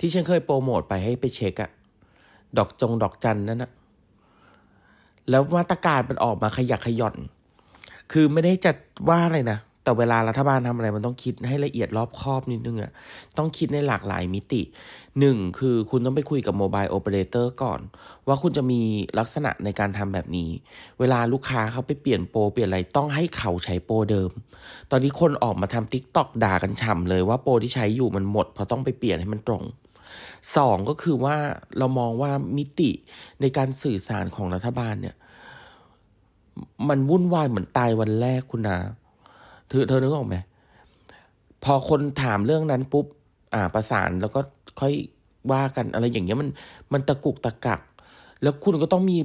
ที่ฉันเคยโปรโมทไปให้ไปเช็คอะดอกจงดอกจันนั่นอะแล้วมาตรการมันออกมาขยักขย่อน คือไม่ได้จะว่าอะไรนะ แต่เวลารัฐบาลทำอะไรมันต้องคิดให้ละเอียดรอบคอบนิดนึงอะต้องคิดในหลากหลายมิติหนึ่งคือคุณต้องไปคุยกับโมบายโอเปอเรเตอร์ก่อน ว่าคุณจะมีลักษณะในการทำแบบนี้ เวลาลูกค้าเขาไปเปลี่ยนโปรเปลี่ยนอะไรต้องให้เขาใช้โปรเดิม ตอนนี้คนออกมาทำทิกตอกด่ากันฉ่ำเลยว่าโปรที่ใช้อยู่มันหมดเพราะต้องไปเปลี่ยนให้มันตรง สองก็คือว่าเรามองว่ามิติในการสื่อสารของรัฐบาลเนี่ย มันวุ่นวายเหมือนตายวันแรกคุณนาเธอเธอนึกออกไหมพอคนถามเรื่องนั้นปุ๊บ อ่าประสานแล้วก็ค่อยว่ากันอะไรอย่างเงี้ยมันมันตะกุกตะกัก แล้วคุณก็ต้องมี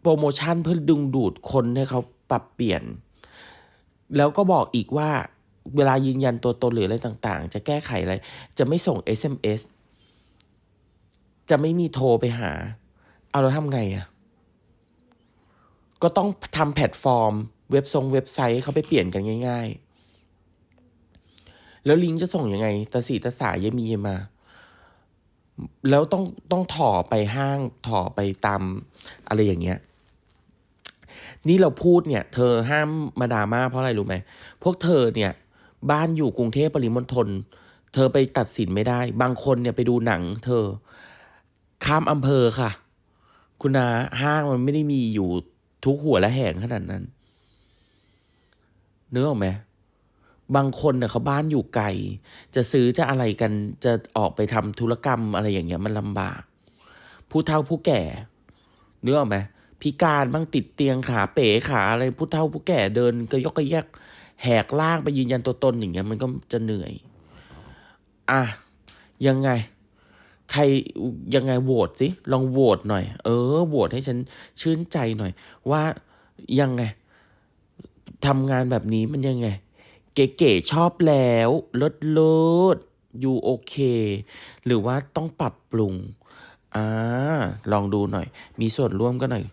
โปรโมชั่นเพื่อดึงดูดคนให้เขาปรับเปลี่ยน แล้วก็บอกอีกว่าเวลายืนยันตัวตนหรืออะไรต่างๆ จะแก้ไขอะไร จะไม่ส่ง SMS จะไม่มีโทรไปหา เอาแล้วทำไงอะ่ะ ก็ต้องทำแพลตฟอร์ม เว็บทรงเว็บไซต์เขาไปเปลี่ยนกันง่าย ๆ แล้วลิงก์จะส่งยังไงตาสีตาสายยายมียายมา แล้วต้องต้องถ่อไปห้างถ่อไปตามอะไรอย่างเงี้ยนี่เราพูดเนี่ย เธอห้ามมาดราม่าเพราะอะไรรู้ไหม พวกเธอเนี่ย บ้านอยู่กรุงเทพปริมณฑลเธอไปตัดสินไม่ได้ บางคนเนี่ยไปดูหนัง เธอ ข้ามอำเภอค่ะ คุณนาห้างมันไม่ได้มีอยู่ทุกหัวและแห่งขนาดนั้นนึกออกไหมบางคนเนี่ยเขาบ้านอยู่ไกล จะซื้อจะอะไรกันจะออกไปทำธุรกรรมอะไรอย่างเงี้ยมันลำบาก ผู้เฒ่าผู้แก่นึกออกไหมพิการบ้างติดเตียงขาเป๋ขาอะไรผู้เฒ่าผู้แก่เดินก็ยกกระแยกแหกล่างไปยืนยันตัวตนอย่างเงี้ยมันก็จะเหนื่อย อะยังไง ใครยังไงโหวตสิลองโหวตหน่อย เออโหวตให้ฉันชื่นใจหน่อย ว่ายังไงทำงานแบบนี้มันยังไง เก๋ๆชอบแล้วลดลดอยู่โอเค หรือว่าต้องปรับปรุงอ่าลองดูหน่อย มีส่วนร่วมก็หน่อย